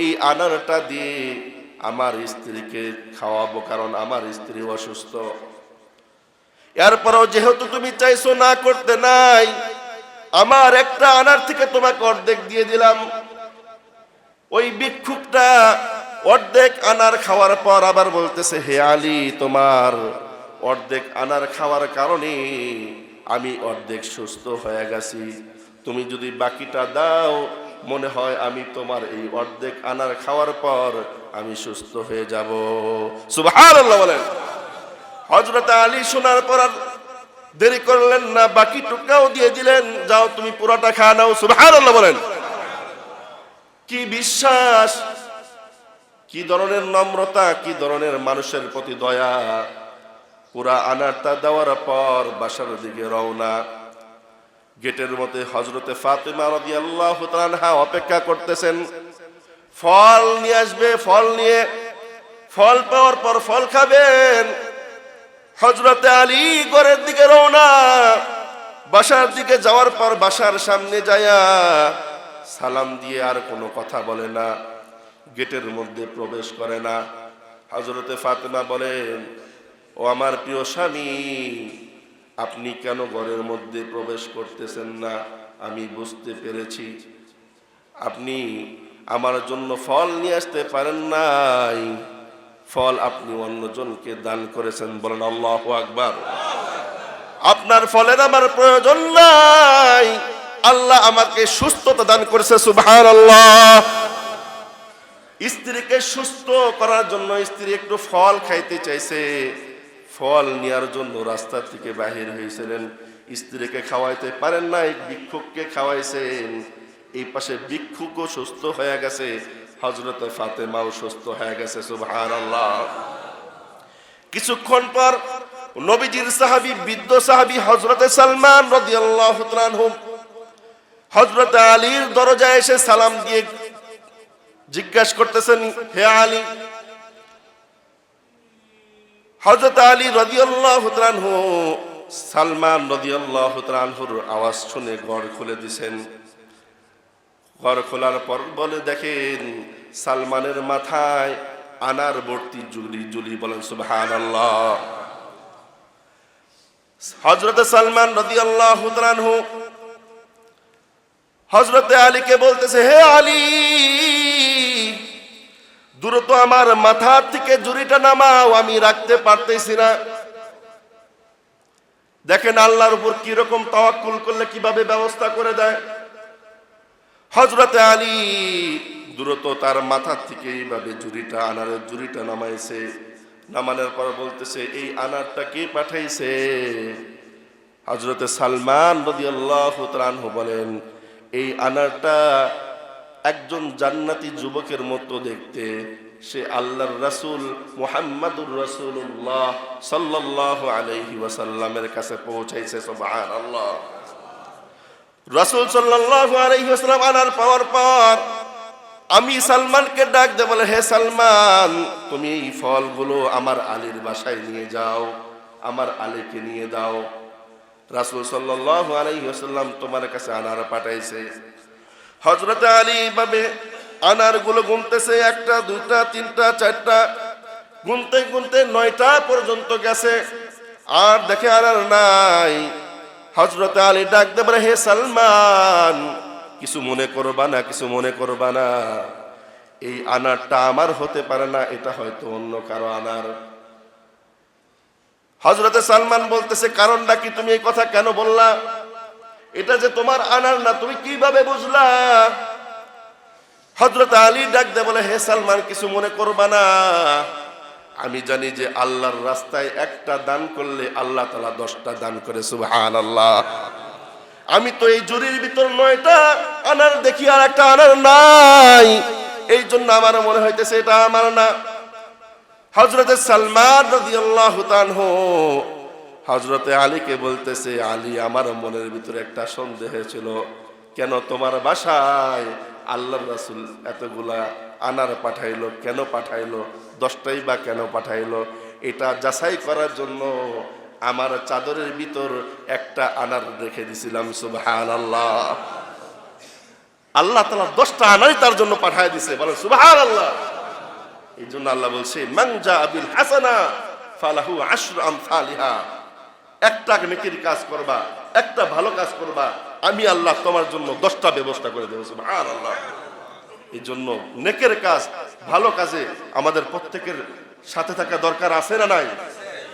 এই আনারটা দিয়ে আমার স্ত্রীকে খাওয়াবো, কারণ আমার স্ত্রী অসুস্থ। এরপরেও যেহেতু তুমি চাইছো না করতে নাই, আমার একটা আনার থেকে তোমাকে অর্ধেক দিয়ে দিলাম। ওই ভিক্ষুকটা অর্ধেক আনার খাওয়ার পর আবার বলতেছে, হে আলী, তোমার অর্ধেক আনার খাওয়ার কারণে আমি অর্ধেক সুস্থ হয়ে গেছি। তুমি যদি বাকিটা দাও মনে হয় আমি তোমার এই অর্ধেক আনার খাওয়ার পর আমি সুস্থ হয়ে যাব। সুবহানাল্লাহ বলেন। হজরত আলী শোনার পর দেরি করলেন না বাকি টুকরাও দিয়ে দিলেন, যাও তুমি পুরোটা খা নাও, সুবহানাল্লাহ বলেন। কি বিশ্বাস? কি ধরনের নম্রতা? কি ধরনের মানুষের প্রতি দয়া? পুরা আনারটা দেওয়ার পর বাসার দিকে রওনা। গেটের মধ্যে হজরতে ফাতেমা রাদিয়াল্লাহু তাআলা অপেক্ষা করতেছেন। ফল নিয়ে আসবে, ফল নিয়ে। ফল পাওয়ার পর ফল খাবেন। হজরতে আলী ঘরের দিকে রওনা। বাসার দিকে যাওয়ার পর বাসার সামনে যায়া সালাম দিয়ে আর কোনো কথা বলে না। গেটের মধ্যে প্রবেশ করে না। হজরতে ফাতেমা বলেন, ও আমার প্রিয় স্বামী আপনি কেন ঘরের মধ্যে প্রবেশ করতেছেন না? আমি বুঝতে পেরেছি। আপনি আমার জন্য ফল নিয়ে আসতে পারেন নাই। ফল আপনি অন্যজনকে দান করেছেন বলেন আল্লাহ আকবার। আপনার ফলের আমার প্রয়োজন নাই। আল্লাহ আমাকে সুস্থতা দান করেছে সুবহান আল্লাহ স্ত্রীকে সুস্থ করার জন্য স্ত্রী একটু ফল খাইতে চাইছে। ফল নেওয়ার জন্য রাস্তা থেকে বাহির হয়েছিলেন। স্ত্রীকে খাওয়াইতে পারেন নাই, ভিক্ষুককে খাওয়াইছেন। এই পাশে ভিক্ষুকও সুস্থ হয়ে গেছে হজরত ফাতেমাও সুস্থ হয়ে গেছে আল্লাহ কিছুক্ষণ পর নবীজির সাহাবী, বৃদ্ধ সাহাবী হজরতে সালমান তাআলা হজরত আলীর দরজায় এসে সালাম দিয়ে জিজ্ঞাসা করতেছেন, হে আলী হজরত আলী রদিয়াল্লাহ তাআলাহু সালমান রদিয়াল্লাহ তাআলাহুর আওয়াজ শুনে ঘর খুলে দিছেন। ঘর খোলার পর বলে, দেখেন, সালমানের মাথায় আনার ভর্তি জুলি জুলি বলেন সুবহান হজরত সালমান রদিয়াল্লাহ তাআলাহু হজরতে আলীকে বলতেছে, হে আলী দ্রুত আমার মাথা থেকে জুড়িটা নামাও, আমি রাখতে পারতেছি না। দেখেন আল্লাহর উপর কীরকম তাওয়াক্কুল করলে কীভাবে ব্যবস্থা করে দেয়। হজরতে আলী দ্রুত তার মাথার থেকে এইভাবে জুড়িটা, আনারের জুড়িটা নামাইছে। নামানোর পর বলতেছে, এই আনারটা কে পাঠাইছে? হজরতে সালমান রাদিয়াল্লাহু তাআলা বলেন, এই আনারটা একজন জান্নাতি যুবকের মতো দেখতে, সে আল্লাহর রাসূল মুহাম্মাদুর রাসূলুল্লাহ সাল্লাল্লাহু আলাইহি ওয়াসাল্লামের কাছে পৌঁছাইছে, সুবহানাল্লাহ। রাসূল সাল্লাল্লাহু আলাইহি ওয়াসাল্লাম আনার পাওয়ার পর আমি সালমানকে ডাক দে বলে, হে সালমান, তুমি এই ফলগুলো আমার আলীর বাসায় নিয়ে যাও, আমার আলীকে নিয়ে দাও। রাসূল সাল্লাল্লাহু আলাইহি ওয়াসাল্লাম তোমার কাছে আনার পাঠাইছে। হজরত আলী ভাবে আনারগুলো গুনতেছে, একটা, দুইটা, তিনটা, চারটা, গুনতে গুনতে নয়টা পর্যন্ত গেছে। আর দেখে আনার নাই। হজরত আলী ডাক দেবে হে সালমান, কিছু মনে করবা না, কিছু মনে করবা না। এই আনারটা আমার হতে পারে না, এটা হয়তো অন্য কারও আনার। হজরতে সালমান বলতেছে, কারণটা কি? তুমি এই কথা কেন বললা? এটা যে তোমার আনার না, তুমি কীভাবে বুঝলা? হজরত আলী ডাক দে বলে, হে সালমান, কিছু মনে করবা না। আমি জানি যে আল্লাহর রাস্তায় একটা দান করলে আল্লাহ তালা দশটা দান করে সুবহান আল্লাহ আমি তো এই জুরির ভিতর নয়টা আনার দেখি আর একটা আনার নাই। এই জন্য আমার মনে হইতেছে এটা আমার না। হজরত সালমান রাদিয়াল্লাহু তাআলা হজরতে আলীকে বলতেছে, আলী, আমার মনের ভিতরে একটা সন্দেহ ছিল। কেন তোমার বাসায় আল্লাহ রাসূল এতগুলা আনার পাঠাইলো? কেন পাঠাইলো? দশটাই বা কেন পাঠাইলো? এটা যাচাই করার জন্য আমার চাদরের ভিতর একটা আনার রেখে দিছিলাম, সুবহানাল্লাহ। আল্লাহ আল্লাহ তালা দশটা আনারই তার জন্য পাঠায় দিছে, বলেন সুবাহ আল্লাহ এই জন্য আল্লাহ বলছে মাংজা আবিল হাসানা ফালাহু আশরু আমসালিহা একটা নেকির কাজ করবা, একটা ভালো কাজ করবা, আমি আল্লাহ তোমার জন্য দশটা ব্যবস্থা করে দেবো আর আল্লাহ এই জন্য নেকের কাজ, ভালো কাজে আমাদের প্রত্যেকের সাথে থাকা দরকার আছে না নাই?